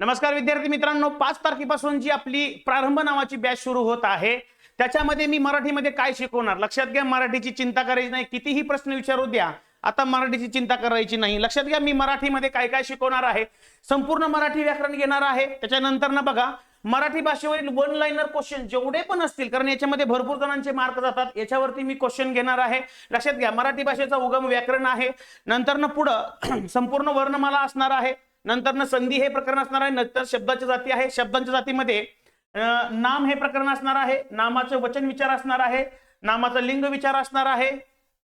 नमस्कार विद्यार्थी मित्रांनो पाच तारखेपासून जी आपली प्रारंभ नावाची बॅच सुरू होत आहे त्याच्यामध्ये मी मराठीमध्ये काय शिकवणार? लक्षात घ्या मराठीची चिंता करायची नाही. कितीही प्रश्न विचारू द्या आता मराठीची चिंता करायची नाही. लक्षात घ्या मी मराठीमध्ये काय काय शिकवणार आहे? संपूर्ण मराठी व्याकरण घेणार आहे. त्याच्यानंतर ना बघा मराठी भाषेवरील वन लाईनर क्वेश्चन जेवढे पण असतील कारण याच्यामध्ये भरपूर जणांचे मार्क जातात याच्यावरती मी क्वेश्चन घेणार आहे. लक्षात घ्या मराठी भाषेचा उगम व्याकरण आहे. नंतर ना पुढं संपूर्ण वर्णमाला असणार आहे. नंतर न संधी हे प्रकरण असणार आहे नंतर शब्दाच्या जाती आहे. शब्दांच्या जातीमध्ये नाम हे प्रकरण असणार आहे. नामाचं वचन विचार असणार आहे. नामाचा लिंग विचार असणार आहे.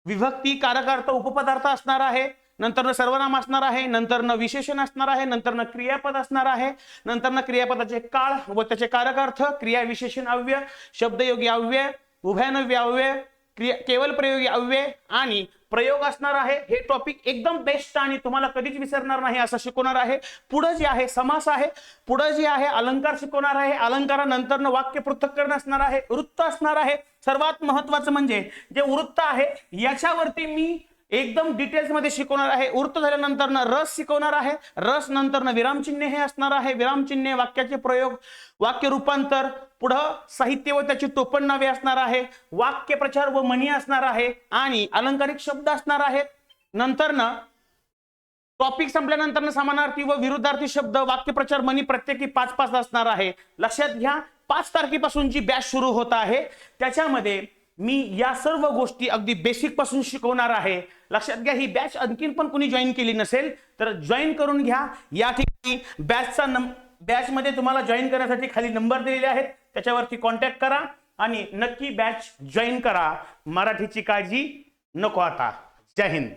विभक्ती कारकार्थ उपपदार्थ असणार आहे. नंतर सर्वनाम असणार आहे. नंतर न विशेषण असणार आहे. नंतर न क्रियापद असणार आहे. नंतर न क्रियापदाचे काळ व त्याचे कारकार्थ क्रिया विशेषण अव्यय शब्दयोगी अव्यय उभयनव्य अव्यय क्रिया केवल प्रयोगी अव्यय आणि प्रयोग असणार आहे. हे टॉपिक एकदम बेस्ट आणि तुम्हाला कधीच विसरणार नाही असं शिकवणार आहे. पुढं जे आहे समास आहे. पुढं जे आहे अलंकार शिकवणार आहे. अलंकारानंतर वाक्य पृथक्करण असणार आहे. वृत्त असणार आहे. सर्वात महत्वाचं म्हणजे जे वृत्त आहे याच्यावरती मी एकदम डिटेल्समध्ये शिकवणार आहे. उर्त झाल्यानंतर रस शिकवणार आहे. रस नंतर न विरामचिन्हे हे असणार आहे. विरामचिन्हे वाक्याचे प्रयोग वाक्य रूपांतर पुढं साहित्य व त्याची टोपण नावे असणार आहे. वाक्य प्रचार व म्हणी असणार आहे. आणि अलंकारिक शब्द असणार आहेत. नंतर ना टॉपिक संपल्यानंतर समानार्थी व विरुद्धार्थी शब्द वाक्यप्रचार म्हणी प्रत्येकी पाच पाच असणार आहे. लक्षात घ्या पाच तारखेपासून जी बॅच सुरू होत आहे. त्याच्यामध्ये मी या सर्व गोष्टी अगदी बेसिकपासून शिकवणार आहे. लक्षात घ्या ही बॅच आणखीन पण कुणी जॉईन केली नसेल तर जॉईन करून घ्या. या ठिकाणी बॅचचा नंब बॅच मध्ये तुम्हाला जॉईन करण्यासाठी खाली नंबर दिलेले आहेत. त्याच्यावरती कॉन्टॅक्ट करा आणि नक्की बॅच जॉईन करा. मराठीची काळजी नको आता. जय हिंद.